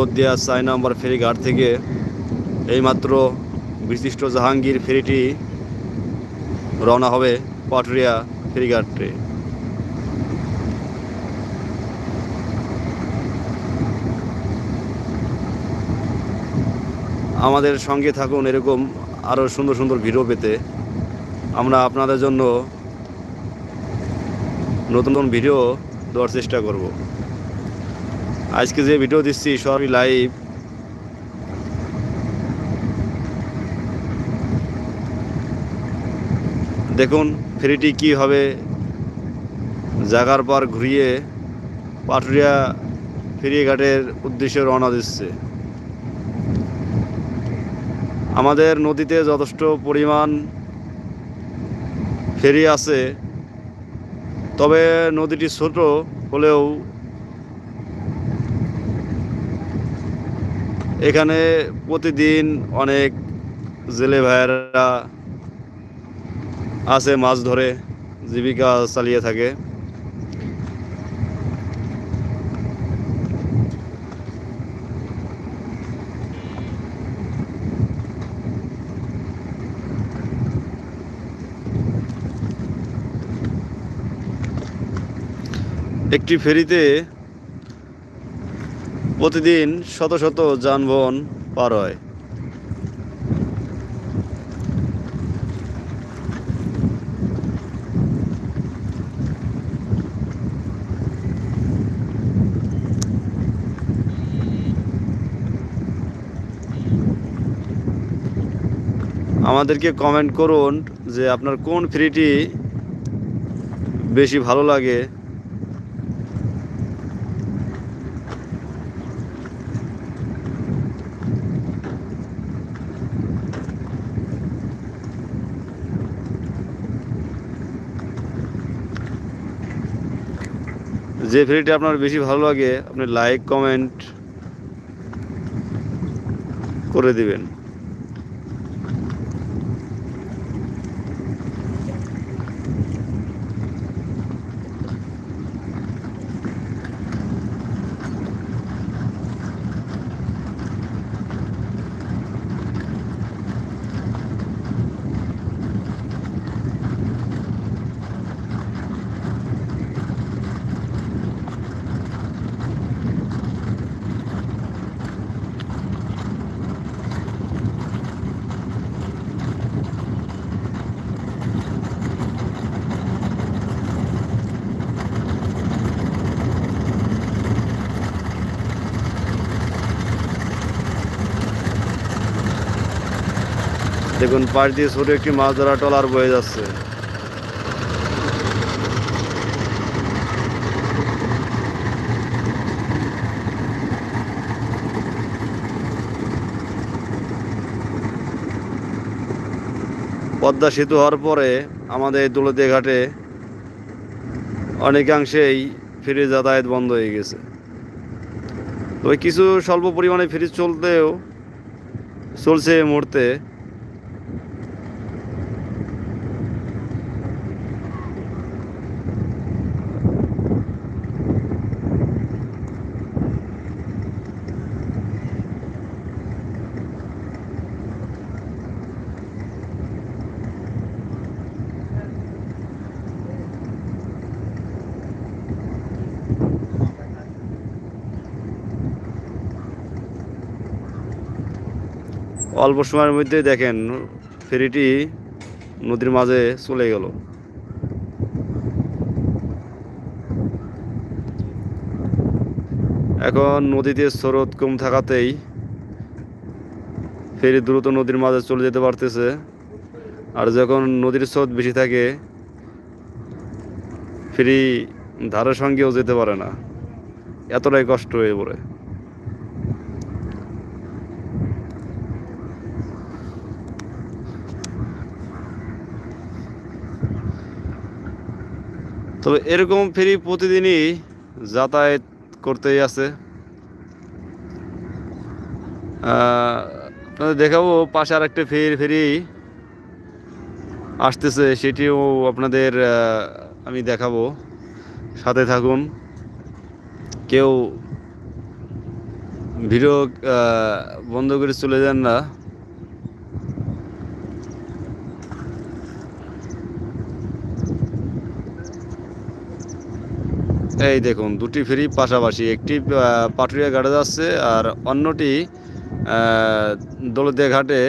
দৌলতদিয়া চার নম্বর ফেরিঘাট থেকে এইমাত্র বিশিষ্ট জাহাঙ্গীর ফেরিটি রওনা হবে পাটুরিয়া ফেরিঘাটে আমাদের সঙ্গে থাকুন এরকম আরও সুন্দর সুন্দর ভিডিও পেতে। আমরা আপনাদের জন্য নতুন নতুন ভিডিও দেওয়ার চেষ্টা করব। আজকে যে ভিডিও দিচ্ছি, সবই লাইভ দেখুন, ফেরিটি কীভাবে জাগার পার ঘুরিয়ে পাটুরিয়া ফেরিঘাটের উদ্দেশ্যে রওনা দিচ্ছে। আমাদের নদীতে যথেষ্ট পরিমাণ ফেরি আছে, তবে নদীটি ছোট হলেও এখানে প্রতিদিন অনেক জেলে ভাইয়েরা আছে মাছ ধরে জীবিকা চালিয়ে থাকে। একটি ফেরিতে প্রতিদিন শত শত যানবাহন পার হয়। আমাদেরকে কমেন্ট করুন যে আপনার কোন ফ্রিটি বেশি ভালো লাগে। যে ভিডিওটি আপনার বেশি ভালো লাগে আপনি লাইক কমেন্ট করে দিবেন। দেখুন, পাশ দিয়ে ছোট একটি মাছ ধরা ট্রলার বয়ে যাচ্ছে। পদ্মা সেতু হওয়ার পরে আমাদের দৌলতিয়া ঘাটে অনেকাংশেই ফেরি যাতায়াত বন্ধ হয়ে গেছে। তবে কিছু স্বল্প পরিমাণে ফেরি চলতেও চলছে এই মুহূর্তে। অল্প সময়ের মধ্যে দেখেন ফেরিটি নদীর মাঝে চলে গেল। এখন নদীতে স্রোত কম থাকাতেই ফেরি দ্রুত নদীর মাঝে চলে যেতে পারতেছে। আর যখন নদীর স্রোত বেশি থাকে, ফেরি ধারের সঙ্গেও যেতে পারে না। এতটাই কষ্ট হয়ে পড়ে। তবে এরকম ফেরি প্রতিদিনই যাতায়াত করতেই আছে। আপনাদের দেখাবো, পাশে আর একটা ফেরি ফেরি আসতেছে, সেটিও আপনাদের আমি দেখাবো। সাথে থাকুন। কেউ ভিডিও বন্ধ করে চলে যান না। এই দেখুন, দুটি ফেরি পাশাপাশি একটি পাটুরিয়া ঘাটে যাচ্ছে আর অন্যটি দলদিয়া ঘাটে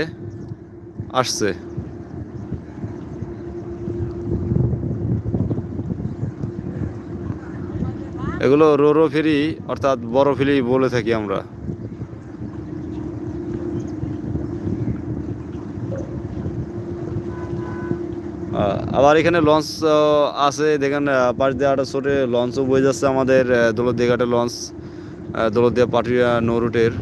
আসছে। এগুলো রোরো ফেরি, অর্থাৎ বড় ফেরি বলে থাকি আমরা। আবার এখানে লঞ্চ আছে। দেখেন পাশ দিয়ে আটা সোটে লঞ্চও বয়ে যাচ্ছে আমাদের দৌলতদিয়া ঘাটে লঞ্চ দৌলতদিয়া পাটিয়া নৌ রুটের।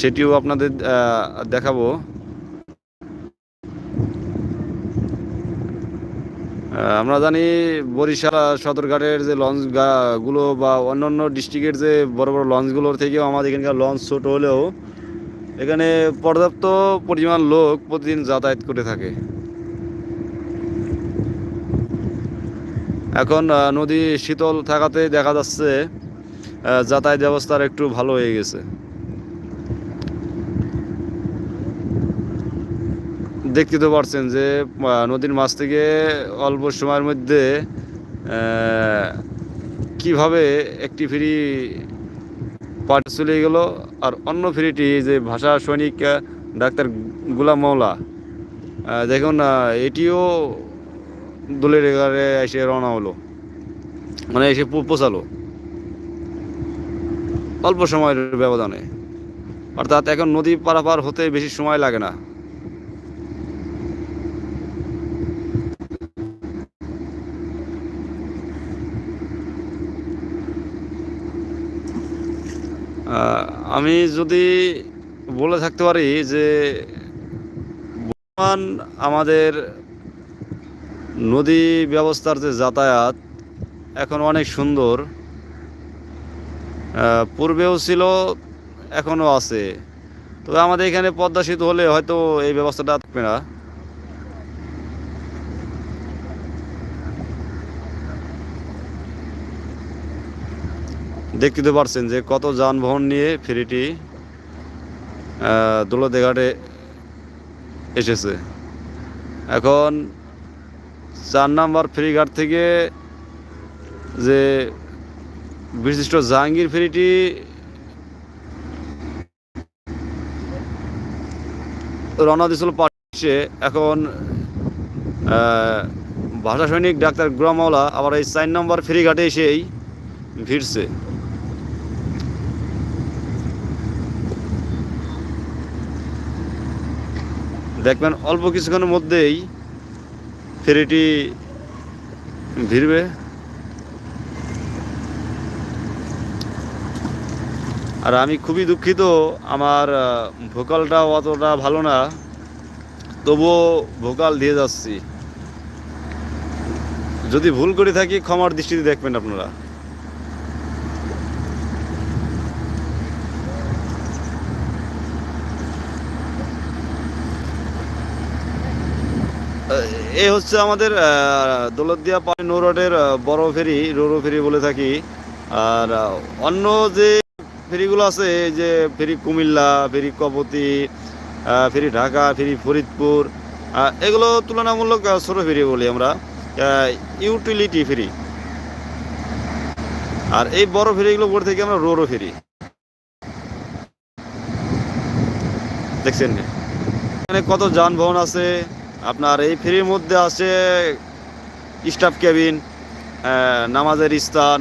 সেটিও আপনাদের দেখাবো। আমরা জানি বরিশাল সদরঘাটের যে লঞ্চ গা- গুলো বা অন্যান্য ডিস্ট্রিক্টের যে বড় বড় লঞ্চগুলোর থেকেও আমাদের এখানকার লঞ্চ ছোট হলেও এখানে পর্যাপ্ত পরিমাণ লোক প্রতিদিন যাতায়াত করে থাকে। এখন নদী শীতল থাকাতে দেখা যাচ্ছে যাতায়াত ব্যবস্থার একটু ভালো হয়ে গেছে। দেখতে তো পারছেন যে নদীর মাছ থেকে অল্প সময়ের মধ্যে কীভাবে একটি ফেরি পাট চলে গেল আর অন্য ফেরিটি যে ভাষা সৈনিক ডাক্তার গুলাম মৌলা দেখুন এটিও দোলের এগারে এসে রওনা হলো। মানে এসে পৌঁছালো। অল্প সময়ের ব্যবধানে। অর্থাৎ এখন নদী পারাপার হতে বেশি সময় লাগে না। আমি যদি বলে থাকতে পারি যে বর্তমান আমাদের নদী ব্যবস্থার যে যাতায়াত এখন অনেক সুন্দর পূর্বেও ছিল, এখনও আছে। তবে আমাদের এখানে পদ্মা সেতু হলে হয়তো এই ব্যবস্থাটা থাকবে না। দেখতে পারছেন যে কত যানবাহন নিয়ে ফেরিটি দোলদে ঘাটে এসেছে। এখন চার নাম্বার ফেরিঘাট থেকে যে বিশিষ্ট জাহাঙ্গীর ফেরিটি, রওনা দিয়েছিল পাশে এখন ভাষা সৈনিক ডাক্তার গুলামাওলা আবার এই চার নম্বর ফেরিঘাটে এসেই ভিড়ছে। দেখবেন অল্প কিছুক্ষণের মধ্যেই ফেরিটি ভিড়বে। আর আমি খুবই দুঃখিত, আমার ভোকালটা অতটা ভালো না, তবুও ভোকাল দিয়ে যাচ্ছি। যদি ভুল করে থাকি ক্ষমার দৃষ্টিতে দেখবেন আপনারা। এই হচ্ছে আমাদের দৌলতদিয়া পানি নৌ রোডের বড় ফেরি, রোরো ফেরি বলে থাকি। আর অন্য যে ফেরিগুলো আছে যে ফেরি কুমিল্লা, ফেরি কপতি ফেরি ঢাকা, ফেরি ফরিদপুর এগুলো তুলনামূলক ছোট ফেরি বলি আমরা। ইউটিলিটি ফেরি। আর এই বড় ফেরিগুলো বলে থাকি আমরা রোরো ফেরি। দেখছেন? এখানে কত যানবাহন আছে আপনার এই ফেরির মধ্যে আছে স্টাফ কেবিন নামাজের স্থান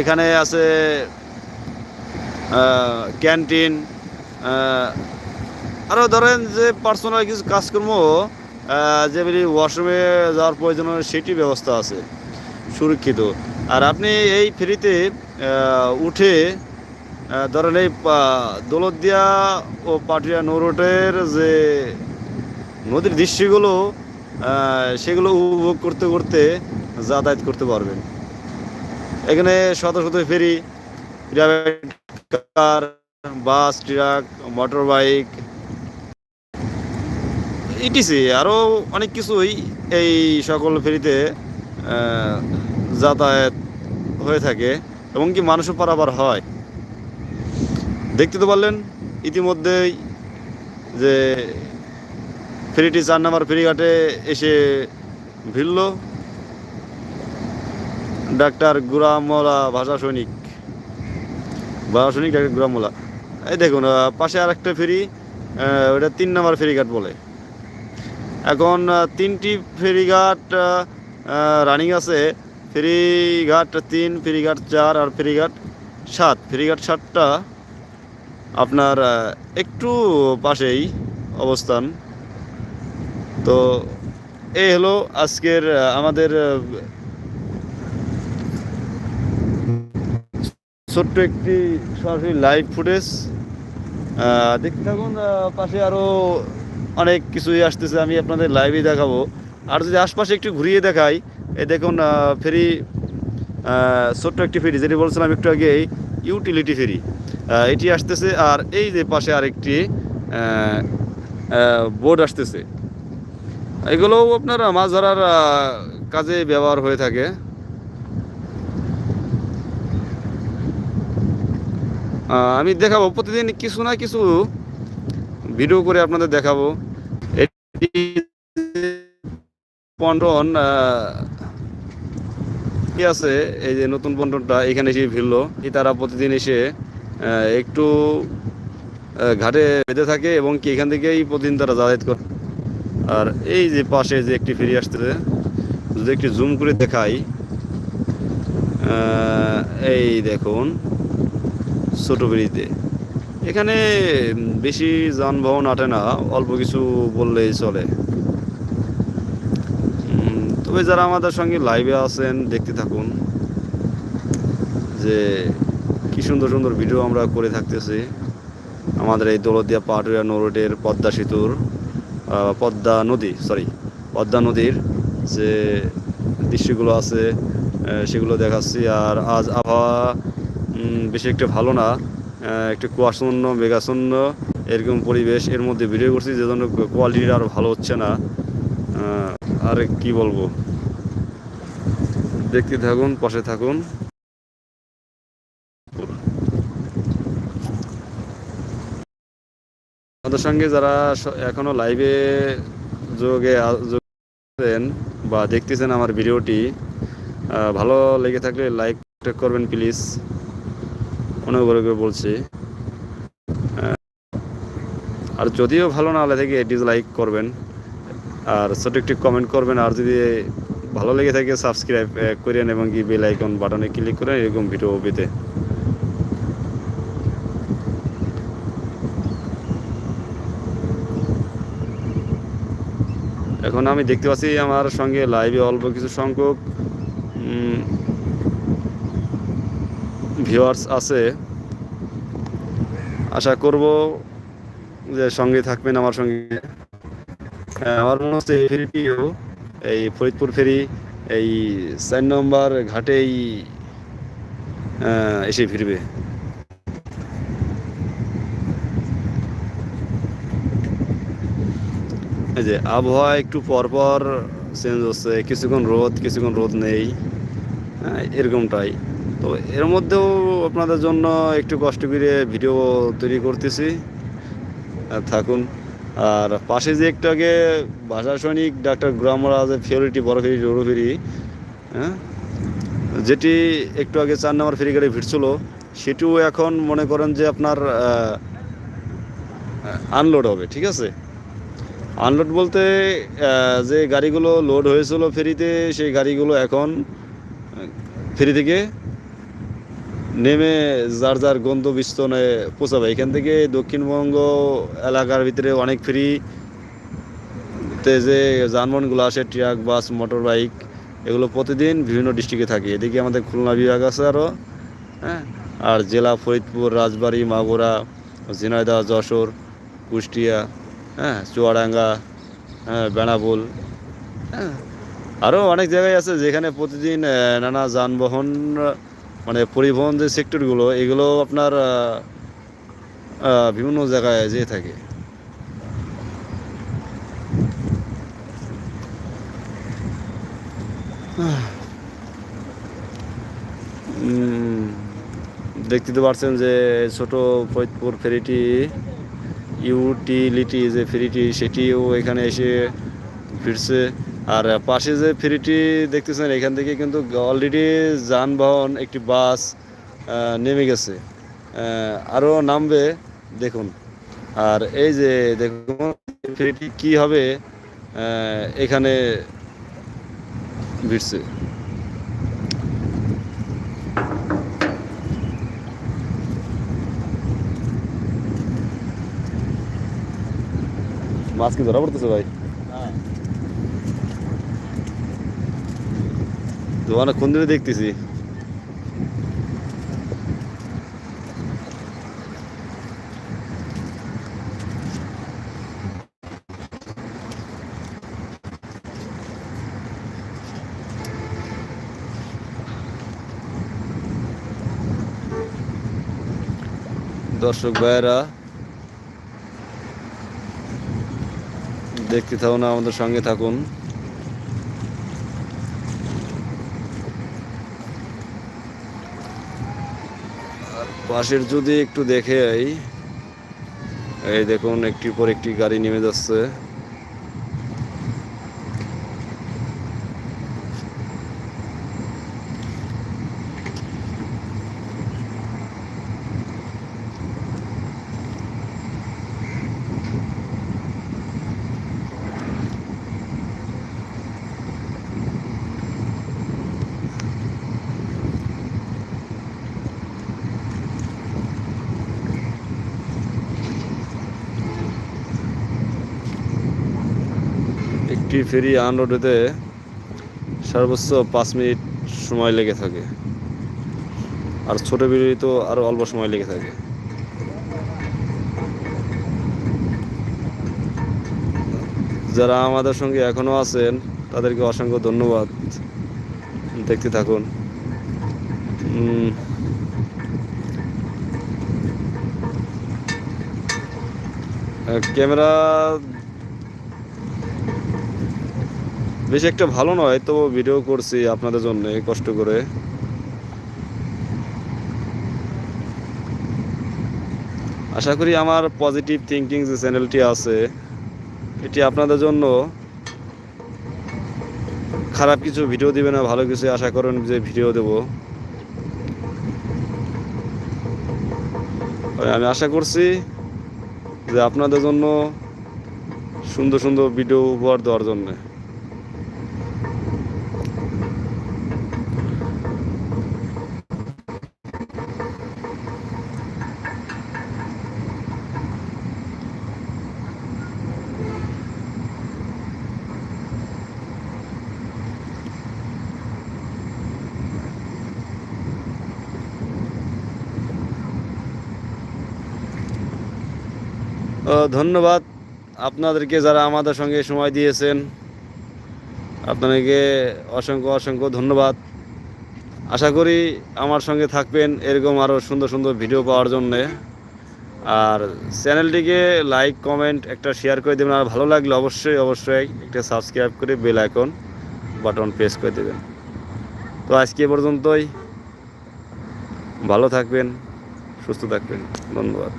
এখানে আছে ক্যান্টিন আরও ধরেন যে পার্সোনাল কিছু কাজকর্ম যেগুলি ওয়াশরুমে যাওয়ার প্রয়োজন সেটি ব্যবস্থা আছে, সুরক্ষিত। আর আপনি এই ফেরিতে উঠে ধরেন এই দৌলতদিয়া ও পাটুরিয়া নৌরোডের যে নদীর দৃশ্যগুলো সেগুলো উপভোগ করতে করতে যাতায়াত করতে পারবেন। এখানে শত শত ferry car bus truck motor bike ETC আরও অনেক কিছুই এই সকল ফেরিতে যাতায়াত হয়ে থাকে এবং কি মানুষও পারাবার হয়। দেখতে তো পারলেন ইতিমধ্যেই যে ফেরিটি চার নাম্বার ফেরিঘাটে এসে ভিড়ল। ডাক্তার গুরামলা ভাষা সৈনিক। ভাষা সৈনিক, ডাক্তার গুরামলা এই দেখুন পাশে আর একটা ফেরি ওটা তিন নাম্বার ফেরিঘাট বলে। এখন তিনটি ফেরিঘাট রানিং আছে। ফেরিঘাট তিন, ফেরিঘাট চার আর ফেরিঘাট সাত। ফেরিঘাট সাতটা আপনার একটু পাশেই অবস্থান। তো এই হলো আজকের আমাদের ছোট্ট একটি সরাসরি লাইভ ফুটেজ দেখতে থাকুন পাশে আরও অনেক কিছুই আসতেছে, আমি আপনাদের লাইভে দেখাবো। আর যদি আশপাশে একটু ঘুরিয়ে দেখাই এই দেখুন ফেরি ছোট্ট একটি ফেরি, যেটি বলছিলাম একটু আগে ইউটিলিটি ফেরি। এটি আসতেছে, আর এই যে পাশে আরেকটি বোর্ড আসতেছে। এগুলোও আপনার মাছ ধরার কাজে ব্যবহার হয়ে থাকে। আমি দেখাবো, প্রতিদিন কিছু না কিছু ভিডিও করে আপনাদের দেখাবো। পন্টন কি আছে? এই যে নতুন পন্টনটা এখানে এসে ভিড়লো। এই তারা প্রতিদিন এসে একটু ঘাটে বেঁধে থাকে এবং কি এখান থেকেই প্রতিদিন তারা যাতায়াত করে। আর এই যে পাশে যে একটি ফেরি আসতেছে, যদি একটু জুম করে দেখাই এই দেখুন, ছোট ফেরিতে। এখানে বেশি যানবাহন আটে না, অল্প কিছু বললেই চলে। তবে যারা আমাদের সঙ্গে লাইভে আছেন, দেখতে থাকুন যে কি সুন্দর সুন্দর ভিডিও আমরা করে থাকতেছি। আমাদের এই দৌলতদিয়া পাটুরিয়া নরোডের পদ্মা সেতুর পদ্মা নদী সরি পদ্মা নদীর যে দৃশ্যগুলো আছে সেগুলো দেখাচ্ছি। আর আজ আবহাওয়া বেশি একটা ভালো না একটু কুয়াশাচ্ছন্ন, মেঘাচ্ছন্ন, এরকম পরিবেশ এর মধ্যে ভিডিও করছি যে জন্য কোয়ালিটি আর ভালো হচ্ছে না। আর কি বলব? দেখতে থাকুন, পাশে থাকুন। আমাদের সঙ্গে যারা স- এখনও লাইভে যোগে আ- যোগ আছেন বা দেখতেছেন আমার ভিডিওটি ভালো লেগে থাকলে লাইক করবেন প্লিজ অনুগ্রহ করে বলছি আর যদিও ভালো না হলে লাগে ডিসলাইক করবেন। আর ছোট একটি কমেন্ট করবেন। আর যদি ভালো লেগে থাকে সাবস্ক্রাইব করেন এবং কি বেল আইকন বাটনে ক্লিক করেন এরকম ভিডিও পেতে। এখন আমি দেখতে পাচ্ছি আমার সঙ্গে লাইভে অল্প কিছু সংখ্যক ভিউয়ার্স আছে। আশা করব যে সঙ্গে থাকবেন আমার সঙ্গে। হ্যাঁ, আমার মনে হচ্ছে এই ফেরিটিও এই ফরিদপুর ফেরি এই চার নম্বর ঘাটেই এসে ফিরবে। যে আবহাওয়া একটু পরপর চেঞ্জ হচ্ছে কিছুক্ষণ রোদ কিছুক্ষণ রোদ নেই হ্যাঁ, এরকমটাই। তো এর মধ্যেও আপনাদের জন্য একটু কষ্ট করে ভিডিও তৈরি করতেছি। থাকুন। আর পাশে যে একটু আগে ভাষা সৈনিক ডাক্তার গ্রামরা যে ফেরিটি বড় ফেরি রৌর ফেরি হ্যাঁ যেটি একটু আগে চার নম্বর ফেরি গাড়ি ভিড়ছিল সেটিও এখন মনে করেন যে আপনার আনলোড হবে ঠিক আছে? আনলোড বলতে যে গাড়িগুলো লোড হয়েছিল ফেরিতে, সেই গাড়িগুলো এখন ফেরি থেকে নেমে যার যার গন্তব্যস্থলে পৌঁছাবে। এখান থেকে দক্ষিণবঙ্গ এলাকার ভিতরে অনেক ফেরি তে যে যানবাহনগুলো আসে, ট্রাক, বাস মোটর বাইক এগুলো প্রতিদিন বিভিন্ন ডিস্ট্রিক্টে থাকে। এদিকে আমাদের খুলনা বিভাগ আছে আরও হ্যাঁ? আর জেলা ফরিদপুর, রাজবাড়ী, মাগুরা, ঝিনাইদহ, যশোর, কুষ্টিয়া হ্যাঁ চুয়াডাঙ্গা হ্যাঁ বেনাপুল হ্যাঁ আরও অনেক জায়গায় আছে যেখানে প্রতিদিন নানা যানবাহন মানে পরিবহন যে সেক্টরগুলো এগুলো আপনার বিভিন্ন জায়গায় যেয়ে থাকে। দেখতে তো পারছেন যে ছোট ফরিদপুর ফেরিটি ইউটিলিটি যে ফেরিটি সেটিও এখানে এসে ফিরছে আর পাশে যে ফেরিটি দেখতেছেন, এখান থেকে কিন্তু অলরেডি যানবাহন, একটি বাস নেমে গেছে। আরও নামবে, দেখুন। আর এই যে দেখুন ফেরিটি কি হবে এখানে ভিড়ছে। মাছ কি ধরা পড়তেছে ভাই? দোকানে কোন দিনে দেখতেছি? দর্শক ভাইয়েরা দেখতে থাকুন আমাদের সঙ্গে থাকুন। পাশের যদি একটু দেখে এই দেখুন, একটির পর একটি গাড়ি নেমে যাচ্ছে একটি ফেরি আনলোড হতে সর্বোচ্চ পাঁচ মিনিট সময় লেগে থাকে। আর ছোট ফেরি তো আরও অল্প সময় লেগে থাকে। যারা আমাদের সঙ্গে এখনও আছেন, তাদেরকে অসংখ্য ধন্যবাদ। দেখতে থাকুন। ক্যামেরা বেশি একটা ভালো নয় তো ভিডিও করছি আপনাদের জন্য কষ্ট করে। আশা করি আমার পজিটিভ থিঙ্কিং যে চ্যানেলটি আছে, এটি আপনাদের জন্য খারাপ কিছু ভিডিও দিবে না, ভালো কিছু আশা করেন যে ভিডিও দেব। আমি আশা করছি যে আপনাদের জন্য সুন্দর সুন্দর ভিডিও উপহার দেওয়ার জন্যে। ধন্যবাদ। আপনাদেরকে যারা আমাদের সঙ্গে সময় দিয়েছেন, আপনাদেরকে অসংখ্য অসংখ্য ধন্যবাদ। আশা করি আমার সঙ্গে থাকবেন এরকম আরও সুন্দর সুন্দর ভিডিও পাওয়ার জন্যে। আর চ্যানেলটিকে লাইক, কমেন্ট একটা শেয়ার করে দেবেন। আর ভালো লাগলে অবশ্যই অবশ্যই একটা সাবস্ক্রাইব করে বেল আইকন বাটন প্রেস করে দেবেন। তো আজকে পর্যন্তই। ভালো থাকবেন, সুস্থ থাকবেন। ধন্যবাদ।